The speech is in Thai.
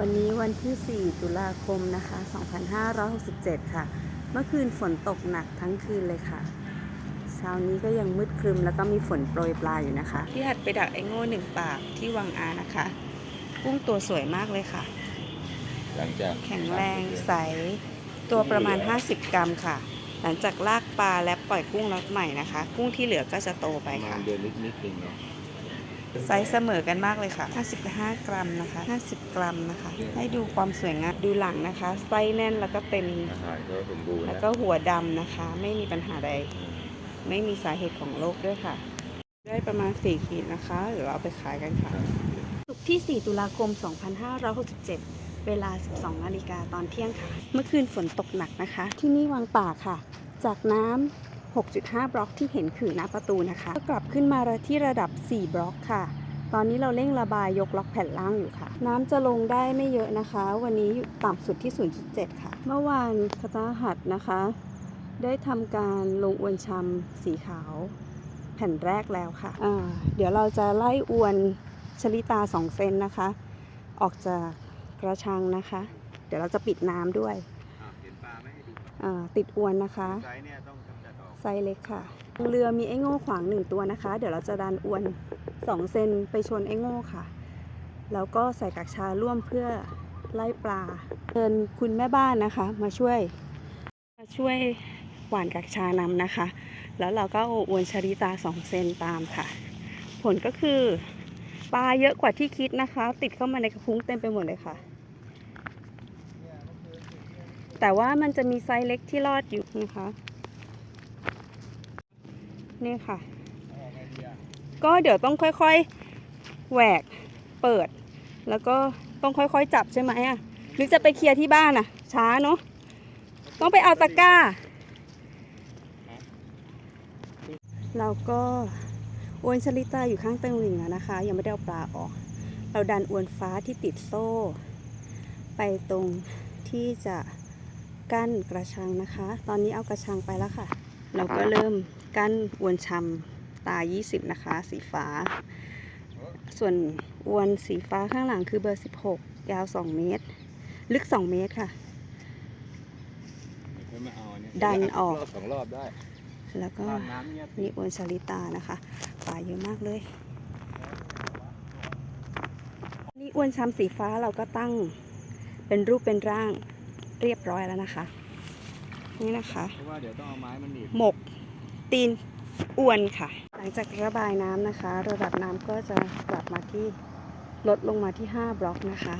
วันนี้วันที่ 4 ตุลาคมนะคะ 2567 ค่ะ เมื่อคืนฝนตกหนักทั้งคืนเลยค่ะ เช้านี้ก็ยังมืดครึมแล้วก็มีฝนโปรยปลายอยู่นะคะ ที่หัดไปดักไอ้โง่หนึ่งปากที่วังอานะคะ กุ้งตัวสวยมากเลยค่ะ หลังจากแข็งแรงใส ตัวประมาณ 50 กรัมค่ะ หลังจากลากปลาและปล่อยกุ้งล็อตใหม่นะคะ กุ้งที่เหลือก็จะโตไปประมาค่ะ ณเดือนนิดๆเองเนาะ ไซส์เสมอกันมากเลยค่ะ 55 กรัมนะคะ 50 กรัมนะคะ ให้ดูความสวยงามดูหลังนะคะ ไส้แน่นแล้วก็เต็ม อาหารก็สมบูรณ์แล้วนะก็หัวดำนะคะ ไม่มีปัญหาใด ไม่มีสาเหตุของโรคด้วยค่ะ ได้ประมาณ 4 ขีดนะคะเดี๋ยวเราเอาไปขายกันค่ะ ศุกร์ที่ 4 ตุลาคม 2567 เวลา 12 นาฬิกาตอนเที่ยงค่ะ เมื่อคืนฝนตกหนักนะคะ ที่นี่วังป่าค่ะ จากน้ำ 6.5 บล็อกที่เห็นคือหน้าประตูนะคะก็กลับขึ้นมาที่ระดับ 4 บล็อกค่ะ ตอนนี้เราเร่งระบายยกล็อกแผ่นล่างอยู่ค่ะ น้ำจะลงได้ไม่เยอะนะคะ วันนี้อยู่ต่ำสุดที่ 0.7 ค่ะ เมื่อวานคตาหัดนะคะ ได้ทำการลงอวนชำสีขาว แผ่นแรกแล้วค่ะอ่าเดี๋ยวเราจะไล่อวนชลิตา 2 เซนนะคะ ออกจากกระชังนะคะ เดี๋ยวเราจะปิดน้ำด้วยเห็นปลาไหมให้ดูอ่าติดอวนนะคะ ไซส์เล็กค่ะเรือมีไอ้โง่ขวางหนึ่งตัวนะคะ เดี๋ยวเราจะดันอวน2เซนไปชนไอ้โง่ค่ะ แล้วก็ใส่กักชาร่วมเพื่อไล่ปลาเชิญคุณแม่บ้านนะคะ มาช่วย มาช่วยหวานกักชานำนะคะ แล้วเราก็อวนชริตา2เซนตามค่ะ ผลก็คือปลาเยอะกว่าที่คิดนะคะ ติดเข้ามาในกระพุ้งเต็มไปหมดเลยค่ะ แต่ว่ามันจะมีไซส์เล็กที่รอดอยู่นะคะ นี่ค่ะ ก็เดี๋ยวต้องค่อยๆแหวกเปิด แล้วก็ต้องค่อยๆจับใช่ไหมอะหรือจะไปเคลียร์ที่บ้านอะ ช้าเนาะต้องไปเอาตะกร้า เราก็อวนชลิตาอยู่ข้างเตงหลิงแล้วนะคะ ยังไม่ได้เอาปลาออก เราดันอวนฟ้าที่ติดโซ่ ไปตรงที่จะกั้นกระชังนะคะ ตอนนี้เอากระชังไปแล้วค่ะ เราก็เริ่ม กั้นอวนชำตา 20 นะคะ สีฟ้า ส่วนอวนสีฟ้าข้างหลังคือเบอร์ 16 ยาว 2 เมตร ลึก 2 เมตรค่ะค่อยมาเอาเนี่ยดันออกรอบสองรอบได้ แล้วก็ตามน้ำเนี่ยนี่อวนชลิตานะคะปลาเยอะมากเลยนี่อวนชำสีฟ้าเราก็ตั้งเป็นรูปเป็นร่างเรียบร้อยแล้วนะคะ นี่นะคะเพราะว่าเดี๋ยวต้องเอาไม้มันหนีบหมก ตีนอวนค่ะ หลังจากระบายน้ำนะคะ ระดับน้ำก็จะกลับมาที่ลดลงมาที่ 5 บล็อกนะคะ